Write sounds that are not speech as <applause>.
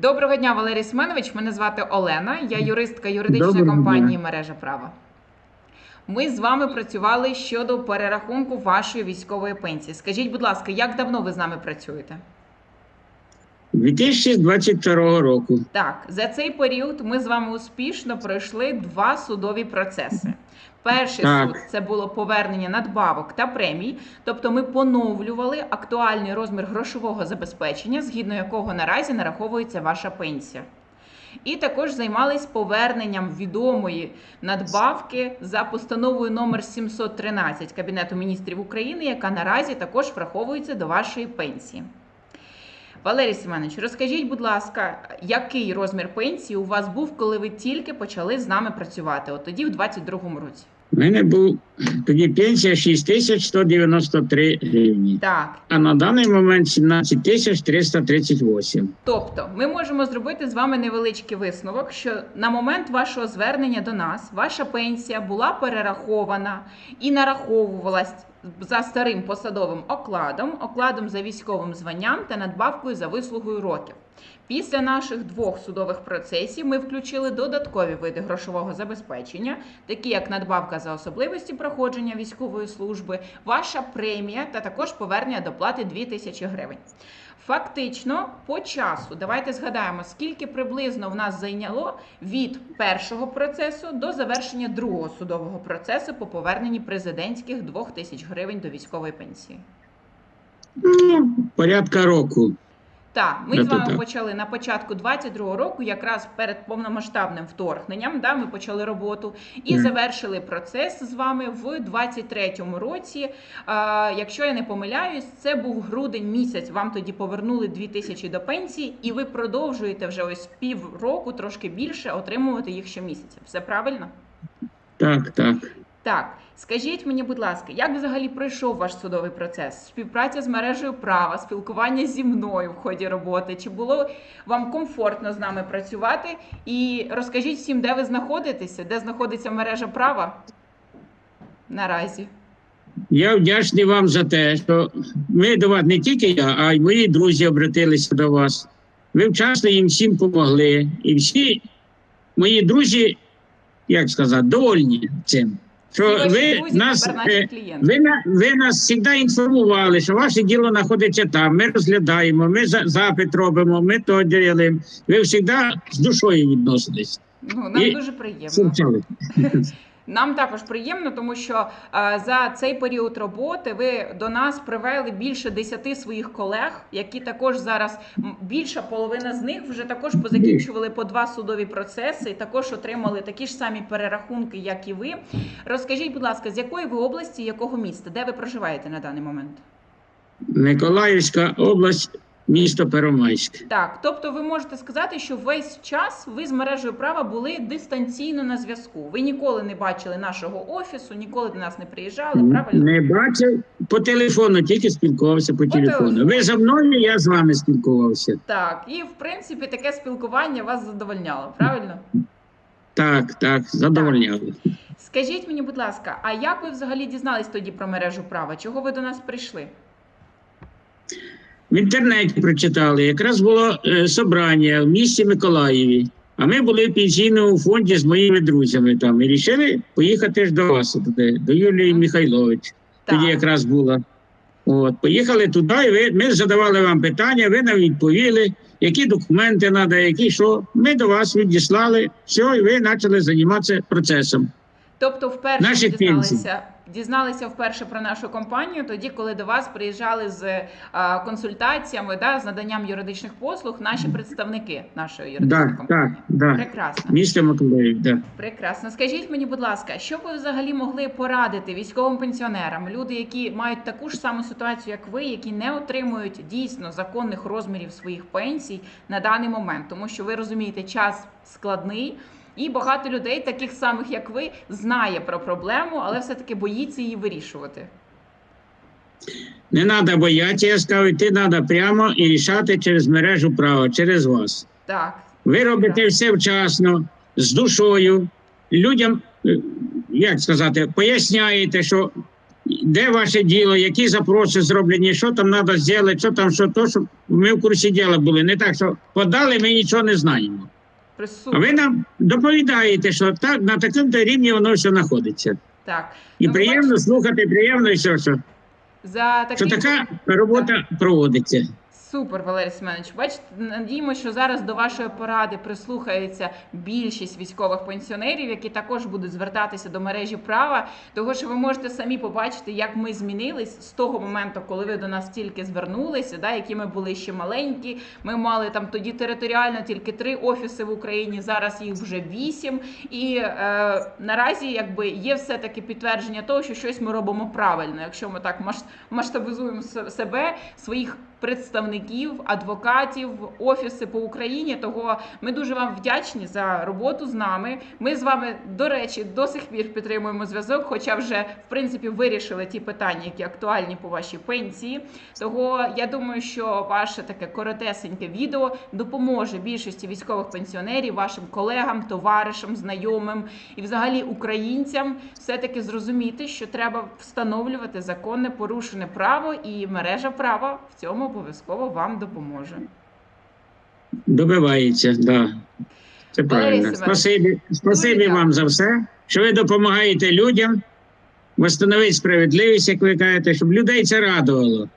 Доброго дня, Валерій Семенович. Мене звати Олена. Я юристка юридичної Доброго компанії дня. Мережа права. Ми з вами працювали щодо перерахунку вашої військової пенсії. Скажіть, будь ласка, як давно ви з нами працюєте? 2022 року. Так, за цей період ми з вами успішно пройшли два судові процеси. Перший Так. суд це було повернення надбавок та премій, тобто ми поновлювали актуальний розмір грошового забезпечення, згідно якого наразі нараховується ваша пенсія. І також займались поверненням відомої надбавки за постановою номер 713 Кабінету міністрів України, яка наразі також враховується до вашої пенсії. Валерій Семенович, розкажіть, будь ласка, який розмір пенсії у вас був, коли ви тільки почали з нами працювати? От тоді, в 22-му році. У мене був тоді пенсія 6193 гривні. Так. А на даний момент 17338. Тобто, ми можемо зробити з вами невеличкий висновок, що на момент вашого звернення до нас ваша пенсія була перерахована і нараховувалась за старим посадовим окладом, окладом за військовим званням та надбавкою за вислугою років. Після наших двох судових процесів ми включили додаткові види грошового забезпечення, такі як надбавка за особливості проходження військової служби, ваша премія та також повернення до плати 2000 гривень. Фактично, по часу, давайте згадаємо, скільки приблизно в нас зайняло від першого процесу до завершення другого судового процесу по поверненні президентських 2000 гривень до військової пенсії. Ну, порядка року. Так, ми Да, з вами да. почали на початку 22-го року, якраз перед повномасштабним вторгненням. Да, ми почали роботу і Мгм. завершили процес з вами в 23-му році. А, якщо я не помиляюсь, це був грудень місяць. Вам тоді повернули 2000 до пенсії, і ви продовжуєте вже ось півроку, трошки більше, отримувати їх щомісяця. Все правильно? Так, так. Так, скажіть мені, будь ласка, як взагалі пройшов ваш судовий процес? Співпраця з мережею права, спілкування зі мною в ході роботи? Чи було вам комфортно з нами працювати? І розкажіть всім, де ви знаходитеся, де знаходиться мережа права наразі. Я вдячний вам за те, що ми до вас не тільки я, а й мої друзі обратилися до вас. Ви вчасно їм всім допомогли. І всі мої друзі, як сказати, довольні цим. Що Всі ви нас, е, ви, ви нас завжди інформували, що ваше діло знаходиться там. Ми розглядаємо, ми запит робимо, ми то ділимо. Ви завжди з душою відносились. Ну, нам і- дуже приємно. <laughs> Нам також приємно, тому що е, за цей період роботи ви до нас привели більше десяти своїх колег, які також зараз більша половина з них вже також позакінчували по два судові процеси, і також отримали такі ж самі перерахунки, як і ви. Розкажіть, будь ласка, з якої ви області, якого міста, де ви проживаєте на даний момент? Миколаївська область, місто Первомайськ. Так, тобто ви можете сказати, що весь час ви з мережею права були дистанційно на зв'язку. Ви ніколи не бачили нашого офісу, ніколи до нас не приїжджали, правильно? Не бачив по телефону, тільки спілкувався по, телефону. телефону. Ви за мною, я з вами спілкувався. Так, і в принципі таке спілкування вас задовольняло, правильно? Так, так, задовольняли. Скажіть мені, будь ласка, а як ви взагалі дізнались тоді про мережу права? Чого ви до нас прийшли? В інтернеті прочитали. Якраз було е, собрання в місті Миколаєві. А ми були в пенсійному фонді з моїми друзями там і вирішили поїхати ж до вас, туди, до Юлії Михайлович. Тоді якраз була. От, поїхали туди, і ви, ми задавали вам питання, ви нам відповіли, які документи треба, які що. Ми до вас відіслали, все, і ви почали займатися процесом. Тобто, вперше Наші дізналися, дізналися вперше про нашу компанію, тоді, коли до вас приїжджали з консультаціями, да, з наданням юридичних послуг, наші представники нашої юридичної Так, компанії. так. Прекрасно. Місто Миколаїв, так. Прекрасно. Скажіть мені, будь ласка, що б ви взагалі могли порадити військовим пенсіонерам, люди, які мають таку ж саму ситуацію, як ви, які не отримують дійсно законних розмірів своїх пенсій на даний момент, тому що ви розумієте, час складний. І багато людей, таких самих як ви, знає про проблему, але все-таки боїться її вирішувати. Не треба боятися, я сказав, йти треба прямо і рішати через мережу права, через вас. Так, Ви робите все вчасно, з душою. Людям, е, як сказати, поясняєте, що де ваше діло, які запроси зроблені, що там треба зробити, що там, що то, щоб ми в курсі діла були. Не так, що подали, ми нічого не знаємо. Присутні. ви нам доповідаєте, що так на такому рівні воно все знаходиться. Так. І Ну, приємно бачите, слухати, приємно і все, що, за що така робота проводиться. Супер, Валерій Семенович. Бачите, надіємося, що зараз до вашої поради прислухається більшість військових пенсіонерів, які також будуть звертатися до мережі права. Того, що ви можете самі побачити, як ми змінились з того моменту, коли ви до нас тільки звернулися, да, які ми були ще маленькі. Ми мали там тоді територіально тільки три офіси в Україні. Зараз їх вже вісім. І е, наразі якби є все таки підтвердження того, що щось ми робимо правильно, якщо ми так масштабізуємо себе, своїх представників, адвокатів, офіси по Україні. Того ми дуже вам вдячні за роботу з нами. Ми з вами, до речі, до сих пір підтримуємо зв'язок, хоча вже в принципі вирішили ті питання, які актуальні по вашій пенсії. Того я думаю, що ваше таке коротесеньке відео допоможе більшості військових пенсіонерів, вашим колегам, товаришам, знайомим і взагалі українцям все-таки зрозуміти, що треба встановлювати законне порушене право, і мережа права в цьому обов'язково вам допоможе. Добивається, да. Це правильно. Спасибі, спасибі вам за все, що ви допомагаєте людям восстановити справедливість, як ви кажете, щоб людей це радувало.